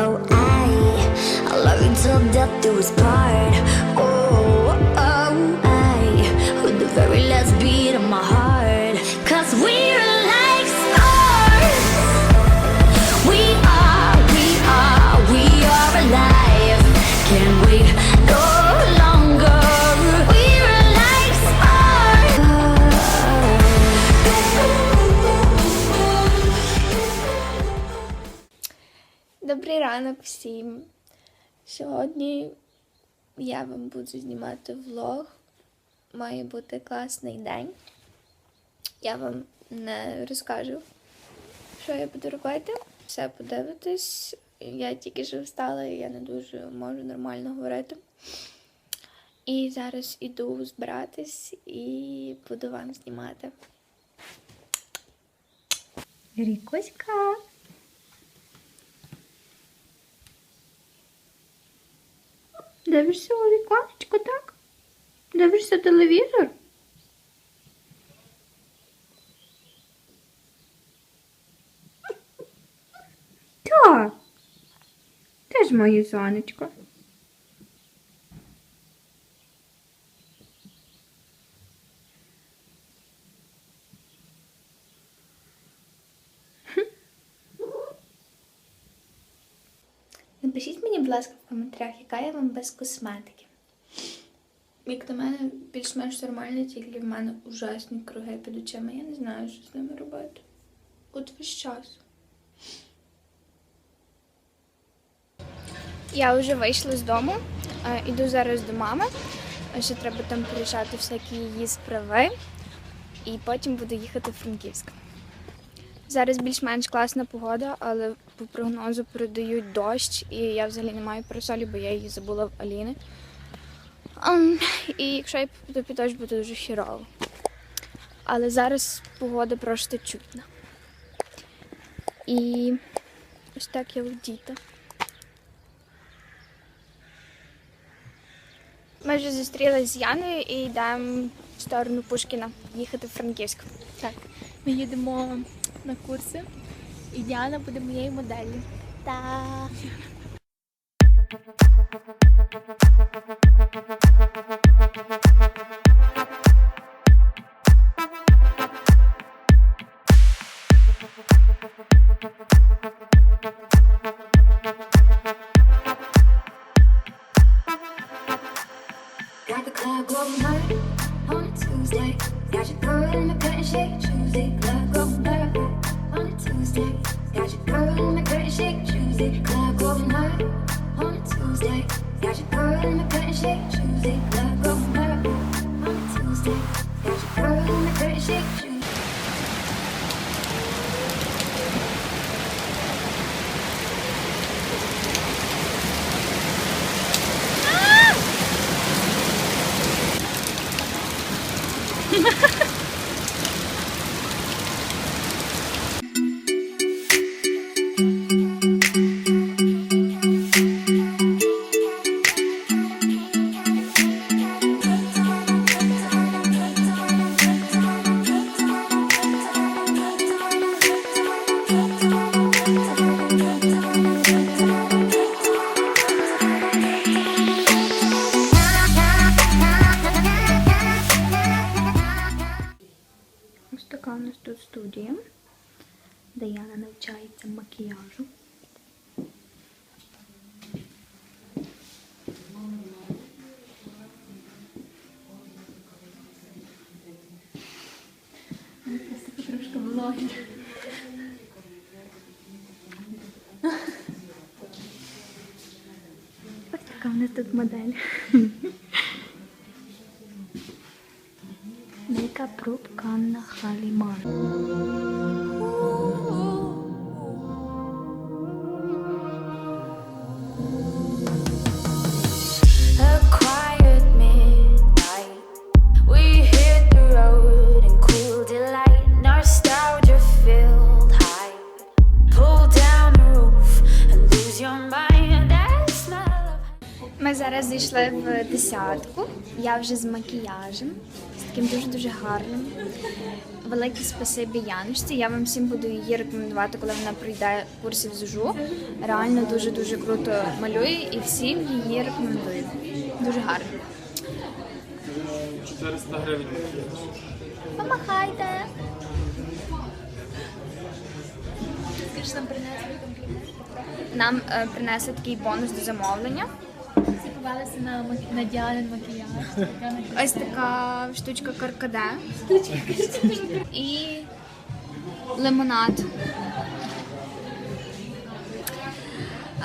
Oh, I, I love you till death do us part. Oh, Добрий ранок всім. Сьогодні я вам буду знімати влог. Має бути класний день. Я вам не розкажу, що я буду робити. Все подивитись. Я тільки що встала і я не дуже можу нормально говорити. І зараз іду збиратись і буду вам знімати. Рікоська. Дивишся у віконечко, так? Дивишся телевізор? Так. Теж моє сонечко. Напишіть мені, будь ласка, в коментарях, яка я вам без косметики. Як на мене, більш-менш нормально, тільки в мене ужасні круги під очима. Я не знаю, що з ними робити. От весь час. Я вже вийшла з дому, е, іду зараз до мами. Е, Ще треба там порішати всякі її справи. І потім буду їхати в Франківськ. Зараз більш-менш класна погода, але по прогнозу передають дощ, і я взагалі не маю парасолі, бо я її забула в Аліни. Ам, і якщо я попаду під дощ, буде дуже хірово. Але зараз погода просто чутна. І ось так я вдіта. Ми вже зустрілися з Яною і йдемо в сторону Пушкіна їхати в Франківськ. Так, ми їдемо на курси, і Діана буде моєю моделлю. Та. Got the club going hard on a Tuesday. Got your girl in the curtain shake Tuesday. In the curtain shake Tuesday. Club going hard on a Tuesday. Got your girl in the curtain shake Tuesday. Club going hard on a Tuesday. Shake студія, де Яна навчається макіяжу. Ось така у нас тут модель. That smell of Ми зараз зайшли в десятку. Я вже з макіяжем, таким дуже-дуже гарним. Велике спасибі Яночці. Я вам всім буду її рекомендувати, коли вона пройде курси в ЗУЖУ. Реально дуже-дуже круто малює і всім її рекомендую. Дуже гарно. 400 гривень. Помахайте! Скажи, нам принесли комплімент. Нам е, принесли такий бонус до замовлення. Сіпувалися на, мак- на Діанин макіяж. Ось така штучка каркаде і лимонад.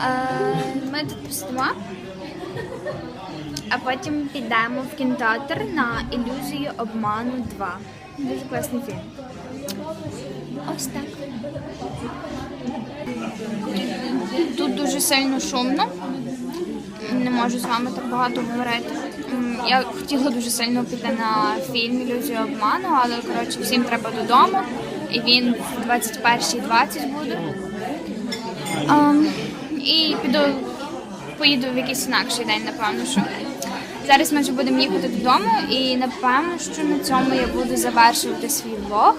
Е, Ми тут посидимо, а потім підемо в кінотеатр на ілюзію обману 2. Дуже класний фільм. Ось так. Тут дуже сильно шумно. Не можу з вами так багато говорити. Я хотіла дуже сильно піти на фільм Ілюзію обману, але коротше всім треба додому. І він в 21.20 буде. Ем, і піду, поїду в якийсь інакший день, напевно, що. Зараз ми вже будемо їхати додому, і напевно, що на цьому я буду завершувати свій влог.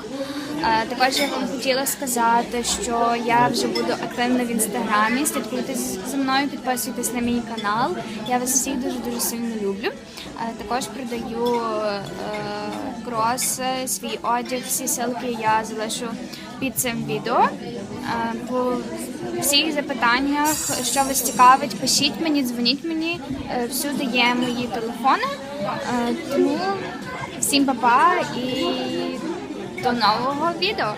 Е, Також я вам хотіла сказати, що я вже буду активна в інстаграмі. Слідкуйте з- за мною, підписуйтесь на мій канал. Я вас всіх дуже дуже сильно люблю. Е, Також продаю е, кроси, свій одяг, всі ссылки я залишу під цим відео. По всіх запитаннях, що вас цікавить, пишіть мені, дзвоніть мені. Всюди є мої телефони. Тому всім па-па і do novo vídeo.